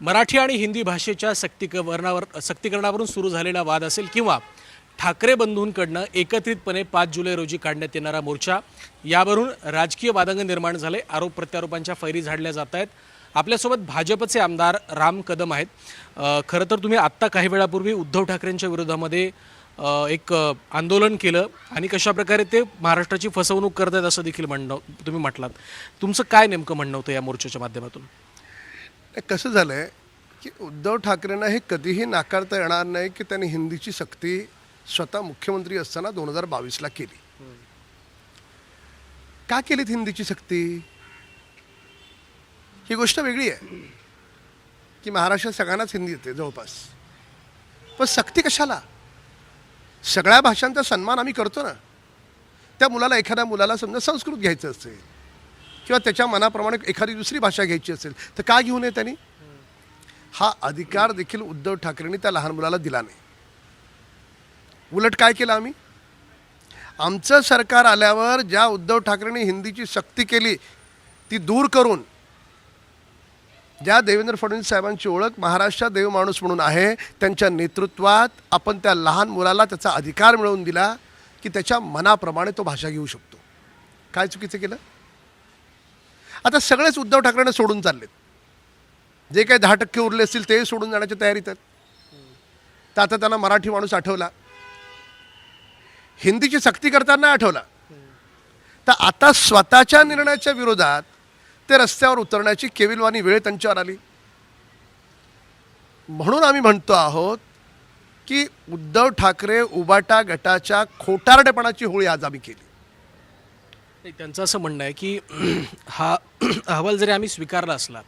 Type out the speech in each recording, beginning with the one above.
मराठी आणि हिंदी भाषेच्या सक्तीकरणावर सक्तीकरणावरून सुरू झालेला वाद असेल किंवा ठाकरे बंधूंकडनं एकत्रितपणे पाच जुलै रोजी काढण्यात येणारा मोर्चा यावरून राजकीय वादंग निर्माण झाले आरोप प्रत्यारोपांच्या फैरी झाडल्या जात आहेत. आपल्यासोबत भाजपचे आमदार राम कदम आहेत. खरं तर तुम्ही आत्ता काही वेळापूर्वी उद्धव ठाकरेंच्या विरोधामध्ये एक आंदोलन केलं आणि कशाप्रकारे ते महाराष्ट्राची फसवणूक करत आहेत असं देखील म्हणणं तुम्ही म्हटलात. तुमचं काय नेमकं म्हणणं होतं या मोर्चाच्या माध्यमातून? कसं झालं आहे की उद्धव ठाकरेंना हे कधीही नाकारता येणार नाही की त्यांनी हिंदीची सक्ती स्वतः मुख्यमंत्री असताना दोन हजार बावीसला केली. का केलीत हिंदीची सक्ती? ही गोष्ट वेगळी आहे की महाराष्ट्रात सगळ्यांनाच हिंदी येते जवळपास. पण सक्ती कशाला? सगळ्या भाषांचा सन्मान आम्ही करतो ना. त्या मुलाला एखाद्या मुलाला समजा संस्कृत घ्यायचं असेल किंवा त्याच्या मनाप्रमाणे एखादी दुसरी भाषा घ्यायची असेल तर का घेऊ नये त्यांनी? हा अधिकार देखील उद्धव ठाकरेंनी त्या लहान मुलाला दिला नाही. उलट काय केलं आम्ही? आमचं सरकार आल्यावर ज्या उद्धव ठाकरेंनी हिंदीची सक्ती केली ती दूर करून ज्या देवेंद्र फडणवीस साहेबांची ओळख महाराष्ट्रात देव माणूस म्हणून आहे त्यांच्या नेतृत्वात आपण त्या लहान मुलाला त्याचा अधिकार मिळवून दिला की त्याच्या मनाप्रमाणे तो भाषा घेऊ शकतो. काय चुकीचं केलं? आता सगळेच उद्धव ठाकरेंना सोडून चाललेत. जे काही दहा टक्के उरले असतील ते सोडून जाण्याच्या तयारीत आहेत. तर आता त्यांना मराठी माणूस आठवला. हिंदीची सक्ती करताना आठवला. तर आता स्वतःच्या निर्णयाच्या विरोधात ते रस्त्यावर उतरण्याची केविलवानी वेळ त्यांच्यावर आली. म्हणून आम्ही म्हणतो आहोत की उद्धव ठाकरे उबाटा गटाच्या खोटारडेपणाची होळी आज आम्ही केली. नाही, त्यांचं असं म्हणणं आहे की हा अहवाल जरी आम्ही स्वीकारला असला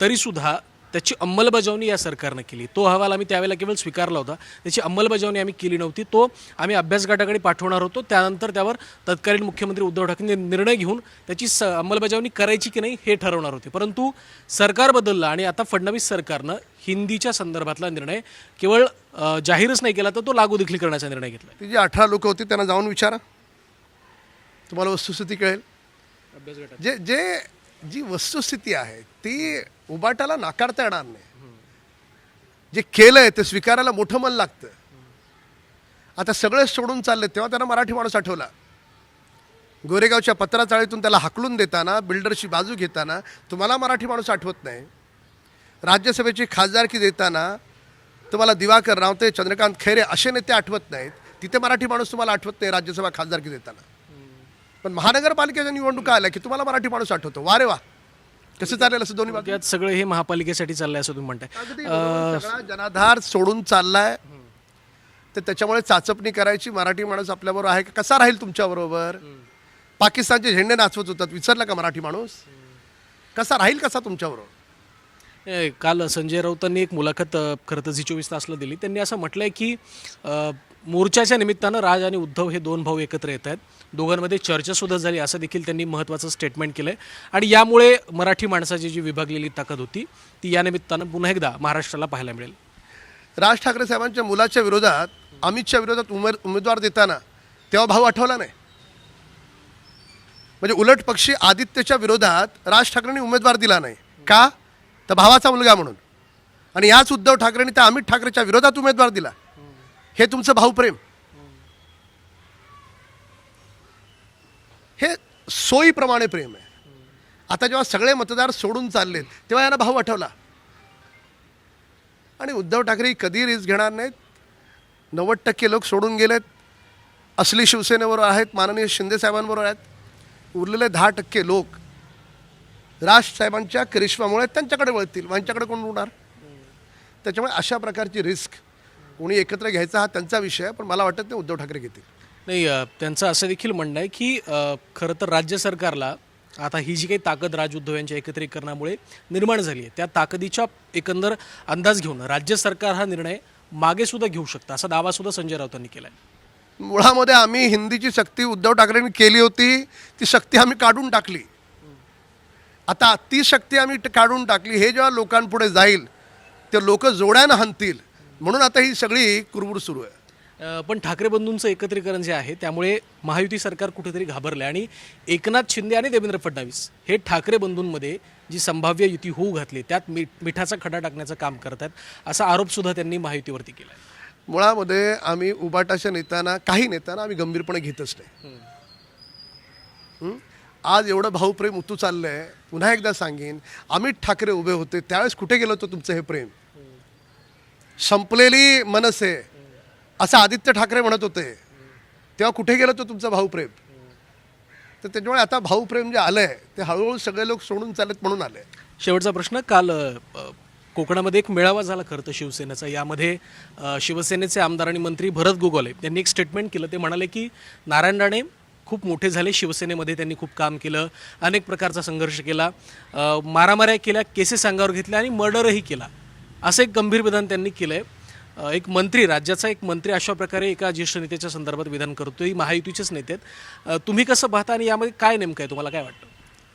तरीसुद्धा त्याची अंमलबजावणी या सरकारनं केली. तो अहवाल आम्ही त्यावेळेला केवळ स्वीकारला होता. त्याची अंमलबजावणी आम्ही केली नव्हती. तो आम्ही अभ्यास गटाकडे पाठवणार होतो. त्यानंतर त्यावर तत्कालीन मुख्यमंत्री उद्धव ठाकरे निर्णय घेऊन त्याची स अंमलबजावणी करायची की नाही हे ठरवणार होते. परंतु सरकार बदललं आणि आता फडणवीस सरकारनं हिंदीच्या संदर्भातला निर्णय केवळ जाहीरच नाही केला तर तो लागू देखील करण्याचा निर्णय घेतला. ती जी अठरा लोक होती त्यांना जाऊन विचारा. तुम्हाला वस्तुस्थिती कळेल. जे जे जी वस्तुस्थिती आहे ती उबाटाला नाकारता येणार नाही. जे केलंय ते स्वीकारायला मोठं मन लागतं. आता सगळे सोडून चालले तेव्हा त्यांना मराठी माणूस आठवला. गोरेगावच्या पत्राचाळीतून त्याला हाकलून देताना बिल्डरची बाजू घेताना तुम्हाला मराठी माणूस आठवत नाही. राज्यसभेची खासदारकी देताना तुम्हाला दिवाकर रावते चंद्रकांत खैरे असे नेते आठवत नाहीत. तिथे मराठी माणूस तुम्हाला आठवत नाही राज्यसभा खासदारकी देताना. पण महानगरपालिकेच्या निवडणुका आल्या की तुम्हाला मराठी माणूस आठवतो. वा रे वा. कसं चालेल असं दोन्ही बाजू त्यात सगळं हे महापालिकेसाठी चाललंय असं तुम्ही म्हणताय. सगळा जनाधार सोडून चाललाय. तर त्याच्यामुळे चाचपणी करायची मराठी माणूस आपल्याबरोबर आहे का? कसा राहील तुमच्याबरोबर पाकिस्तानचे झेंडे नाचवत होतात. विसरला का मराठी माणूस? कसा राहील कसा तुमच्याबरोबर काल संजय राऊतांनी एक मुलाखत खरं तर झी चोवीस तासला दिली. त्यांनी असं म्हटलं आहे की मोर्चाच्या निमित्तानं राज आणि उद्धव हे दोन भाऊ एकत्र येत आहेत. दोघांमध्ये चर्चासुद्धा झाली असं देखील त्यांनी महत्त्वाचं स्टेटमेंट केलं आहे आणि यामुळे मराठी माणसाची जी विभागलेली ताकद होती ती या निमित्तानं पुन्हा एकदा महाराष्ट्राला पाहायला मिळेल. राज ठाकरे साहेबांच्या मुलाच्या विरोधात अमितच्या विरोधात उमेद उमेदवार देताना तेव्हा भाऊ आठवला नाही. म्हणजे उलट पक्षी आदित्यच्या विरोधात राज ठाकरेंनी उमेदवार दिला नाही. का? तर भावाचा मुलगा म्हणून. आणि याच उद्धव ठाकरेंनी त्या अमित ठाकरेच्या विरोधात उमेदवार दिला. हे तुमचं भाऊप्रेम हे सोयीप्रमाणे प्रेम आहे. आता जेव्हा सगळे मतदार सोडून चाललेत तेव्हा यांना भाऊ आठवला. आणि उद्धव ठाकरे कधी रिस्क घेणार नाहीत. नव्वद टक्के लोक सोडून गेलेत. असली शिवसेनेबरोबर आहेत माननीय शिंदे आहेत. उरलेले दहा टक्के लोक राज साहेबांच्या करिश्मामुळे त्यांच्याकडे वळतील. यांच्याकडे कोण उडणार त्याच्यामुळे अशा प्रकारची रिस्क कोणी एकत्र घ्यायचा हा त्यांचा विषय आहे पण मला वाटत नाही उद्धव ठाकरे घेतील. नाही त्यांचं असं देखील म्हणणं आहे की खरं तर राज्य सरकारला आता ही जी काही ताकद राज उद्धव यांच्या एकत्रीकरणामुळे निर्माण झाली आहे त्या ताकदीच्या एकंदर अंदाज घेऊन राज्य सरकार हा निर्णय मागे सुद्धा घेऊ शकतं असा दावा सुद्धा संजय राऊतांनी केला आहे मुळामध्ये आम्ही हिंदीची सक्ती उद्धव ठाकरेंनी केली होती ती शक्ती आम्ही काढून टाकली. आता ती शक्ती आम्ही काढून टाकली हे जेव्हा लोकांपुढे जाईल ते लोक जोड्यानं हाणतील म्हणून आता ही सगळी कुरबुर सुरू आहे. पण ठाकरे बंधूंचं एकत्रीकरण जे आहे त्यामुळे महायुती सरकार कुठेतरी घाबरलं आणि एकनाथ शिंदे आणि देवेंद्र फडणवीस हे ठाकरे बंधूंमध्ये जी संभाव्य युती होऊ घातली त्यात मीठ मिठाचा खडा टाकण्याचं काम करत आहेत असा आरोपसुद्धा त्यांनी महायुतीवरती केला आहे मुळामध्ये आम्ही उबाटाच्या नेत्यांना काही नेत्यांना आम्ही गंभीरपणे घेतच नाही? आज एवढं भाऊप्रेम उतू चाललं आहे पुन्हा एकदा सांगेन अमित ठाकरे उभे होते त्यावेळेस कुठे गेलं होतं तुमचं हे प्रेम? संपलेली मनसे असं आदित्य ठाकरे म्हणत होते तेव्हा कुठे गेलं होतं तुमचं भाऊप्रेम? तर त्याच्यामुळे आता भाऊप्रेम जे आलंय ते हळूहळू सगळे लोक सोडून चालत म्हणून आले शेवटचा प्रश्न काल कोकणामध्ये एक मेळावा झाला खरं तर शिवसेनेचा. यामध्ये शिवसेनेचे आमदार आणि मंत्री भरत गोगोले यांनी एक स्टेटमेंट केलं ते म्हणाले की नारायण राणे खूप मोठे झाले. शिवसेनेमध्ये त्यांनी खूप काम केलं. अनेक प्रकारचा संघर्ष केला. मारामाऱ्या केल्या केसेस अंगावर घेतल्या आणि मर्डरही केला. असं एक गंभीर विधान त्यांनी केलं आहे एक मंत्री राज्याचा एक मंत्री अशा प्रकारे एका ज्येष्ठ नेत्याच्या संदर्भात विधान करतोय. महायुतीचेच नेते आहेत. तुम्ही कसं पाहता आणि यामध्ये काय नेमकं आहे? तुम्हाला काय वाटतं?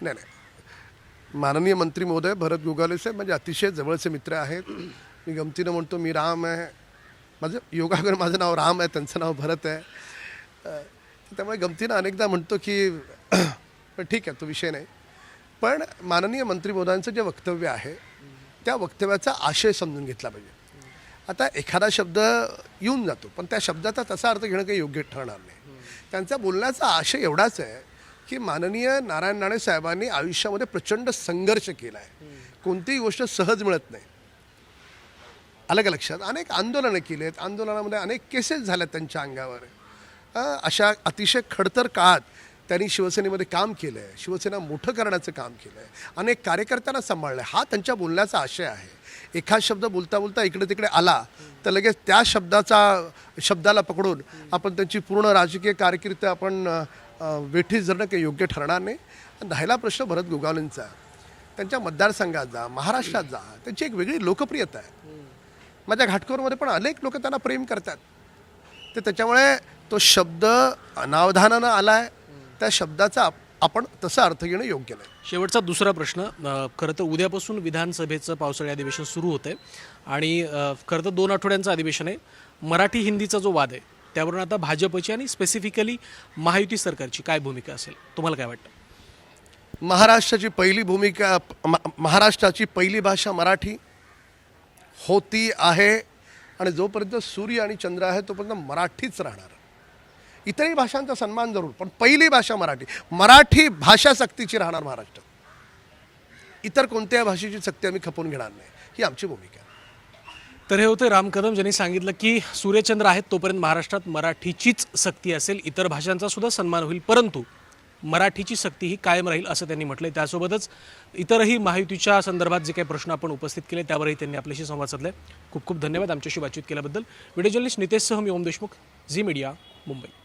नाही नाही. माननीय मंत्री महोदय भरत गोगाले साहेब म्हणजे अतिशय जवळचे मित्र आहेत. मी गमतीनं म्हणतो मी राम आहे. माझं योगागर माझं नाव राम आहे. त्यांचं नाव भरत आहे. त्यामुळे गमतीनं अनेकदा म्हणतो की ठीक आहे तो विषय नाही. पण माननीय मंत्रीमहोदयांचं जे वक्तव्य आहे त्या वक्तव्याचा आशय समजून घेतला पाहिजे. आता एखादा शब्द येऊन जातो पण त्या शब्दाचा तसा अर्थ घेणं काही योग्य ठरणार नाही. त्यांचा बोलण्याचा आशय एवढाच आहे की माननीय नारायण राणे साहेबांनी आयुष्यामध्ये प्रचंड संघर्ष केला आहे. कोणतीही गोष्ट सहज मिळत नाही. आलं का लक्षात? अनेक आंदोलनं केली आहेत आंदोलनामध्ये अनेक केसेस झाल्या त्यांच्या अंगावर. अशा अतिशय खडतर काळात त्यांनी शिवसेनेमध्ये काम केलं आहे शिवसेना मोठं करण्याचं काम केलं आहे अनेक कार्यकर्त्यांना सांभाळलं आहे हा त्यांच्या बोलण्याचा आशय आहे. एखाद शब्द बोलता बोलता इकडे तिकडे आला तर लगेच त्या शब्दाचा शब्दाला पकडून आपण त्यांची पूर्ण राजकीय कारकीर्द आपण वेठीस धरणं काही योग्य ठरणार नाही. राहिला प्रश्न भरत गोगावलेंचा. त्यांच्या मतदारसंघात जा महाराष्ट्रात जा. त्यांची एक वेगळी लोकप्रियता आहे. माझ्या घाटकोरमध्ये पण अनेक लोक त्यांना प्रेम करतात. तर त्याच्यामुळे तो शब्द अनावधानानं आलाय. त्या शब्दाचा आप- आपण तसा अर्थ घेणं योग्य नाही. शेवटचा दुसरा प्रश्न खरं तर उद्यापासून विधानसभेचं पावसाळी अधिवेशन सुरू होतं आहे आणि खरं तर दोन आठवड्यांचं अधिवेशन आहे. मराठी हिंदीचा जो वाद आहे त्यावरून आता भाजपची आणि स्पेसिफिकली महायुती सरकारची काय भूमिका असेल? तुम्हाला काय वाटतं? महाराष्ट्राची पहिली भूमिका महाराष्ट्राची पहिली भाषा मराठी होती आहे आणि जोपर्यंत सूर्य आणि चंद्र आहे तोपर्यंत मराठीच राहणार. इतरही भाषांचा सन्मान जरूर पण पहिली भाषा मराठी. मराठी भाषा सक्तीची राहणार महाराष्ट्रात इतर कोणत्याही भाषेची सक्ती आम्ही खपवून घेणार नाही. ही आमची भूमिका तर हे होते राम कदम ज्यांनी सांगितलं की सूर्यचंद्र आहेत तोपर्यंत महाराष्ट्रात मराठीचीच सक्ती असेल इतर भाषांचा सुद्धा सन्मान होईल परंतु मराठीची सक्ती ही कायम राहील असं त्यांनी म्हटलंय. त्यासोबतच इतरही महायुतीच्या संदर्भात जे काही प्रश्न आपण उपस्थित केले त्यावरही त्यांनी आपल्याशी संवाद साधलाय. खूप खूप धन्यवाद आमच्याशी बातचीत केल्याबद्दल. व्हिडिओ जर्नलिस्ट नितेशसह मी ओम देशमुख झी मीडिया मुंबई.